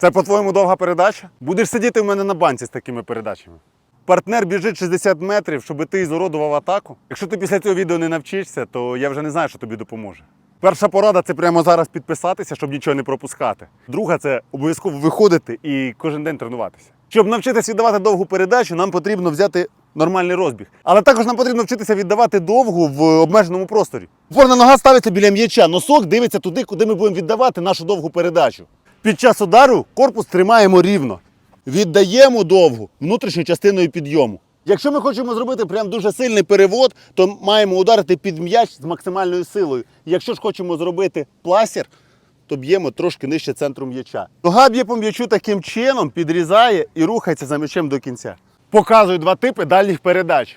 Це по-твоєму довга передача? Будеш сидіти в мене на банці з такими передачами. Партнер біжить 60 метрів, щоб ти ізуродував атаку. Якщо ти після цього відео не навчишся, то я вже не знаю, що тобі допоможе. Перша порада це прямо зараз підписатися, щоб нічого не пропускати. Друга це обов'язково виходити і кожен день тренуватися. Щоб навчитися віддавати довгу передачу, нам потрібно взяти нормальний розбіг. Але також нам потрібно вчитися віддавати довгу в обмеженому просторі. Опорна нога ставиться біля м'яча, носок дивиться туди, куди ми будемо віддавати нашу довгу передачу. Під час удару корпус тримаємо рівно. Віддаємо довгу внутрішньою частиною підйому. Якщо ми хочемо зробити прям дуже сильний перевод, то маємо ударити під м'яч з максимальною силою. Якщо ж хочемо зробити пластір, то б'ємо трошки нижче центру м'яча. Нога б'є по м'ячу таким чином, підрізає і рухається за м'ячем до кінця. Показую два типи дальніх передач.